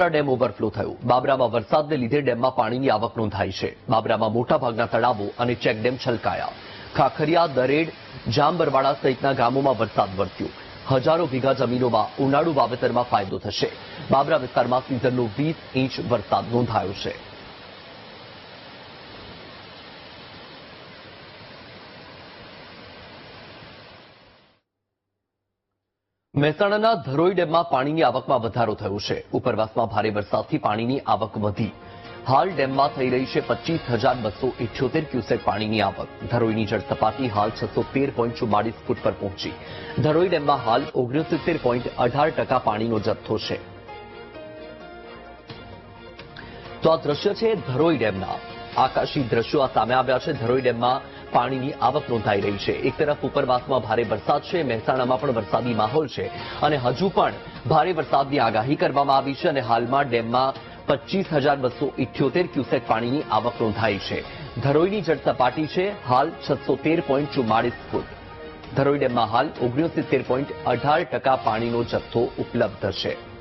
Dam overflow થયો. બાબરામાં વરસાદને લીધે ડેમમાં પાણીની આવક નોંધાઈ છે. બાબરામાં મોટાભાગના તળાવો અને ચેકડેમ છલકાયા. ખાખરિયા, દરેડ, જામબરવાડા સહિતના ગામોમાં વરસાદ વરસ્યો. હજારો વીઘા જમીનોમાં ઉનાળુ વાવેતરમાં ફાયદો થશે. બાબરા વિસ્તારમાં સિઝનનો વીસ ઇંચ વરસાદ નોંધાયો છે. મહેસાણાના ધરોઈ ડેમમાં પાણીની આવકમાં વધારો થયો છે. ઉપરવાસમાં ભારે વરસાદથી પાણીની આવક વધી. હાલ ડેમમાં થઈ રહી છે પચીસ હજાર બસો ઇઠ્યોતેર ક્યુસેક પાણીની આવક. ધરોઈની જળ સપાટી હાલ છસો તેર પોઈન્ટ ચુમ્માળીસ ફૂટ પર પહોંચી. ધરોઈ ડેમમાં હાલ ઓગણસિત્તેર પોઈન્ટ અઢાર ટકા પાણીનો જથ્થો છે. તો આ દ્રશ્ય છે ધરોઈ ડેમના. આકાશી દ્રશ્યો આ સામે આવ્યા છે. ધરોઈ ડેમમાં પાણીની આવક નોંધાઈ રહી છે. એક તરફ ઉપરવાસમાં ભારે વરસાદ છે. મહેસાણામાં પણ વરસાદી માહોલ છે અને હજુ પણ ભારે વરસાદની આગાહી કરવામાં આવી છે અને હાલમાં ડેમમાં પચીસ હજાર બસો ઇઠ્યોતેર ક્યુસેક પાણીની આવક નોંધાઈ છે. ધરોઈની જળ સપાટી છે. હાલ છસો તેર પોઈન્ટ ચુમ્માળીસ ફૂટ. ધરોઈ ડેમમાં હાલ ઓગણસિત્તેર પોઈન્ટ અઢાર ટકા પાણીનો જથ્થો ઉપલબ્ધ છે.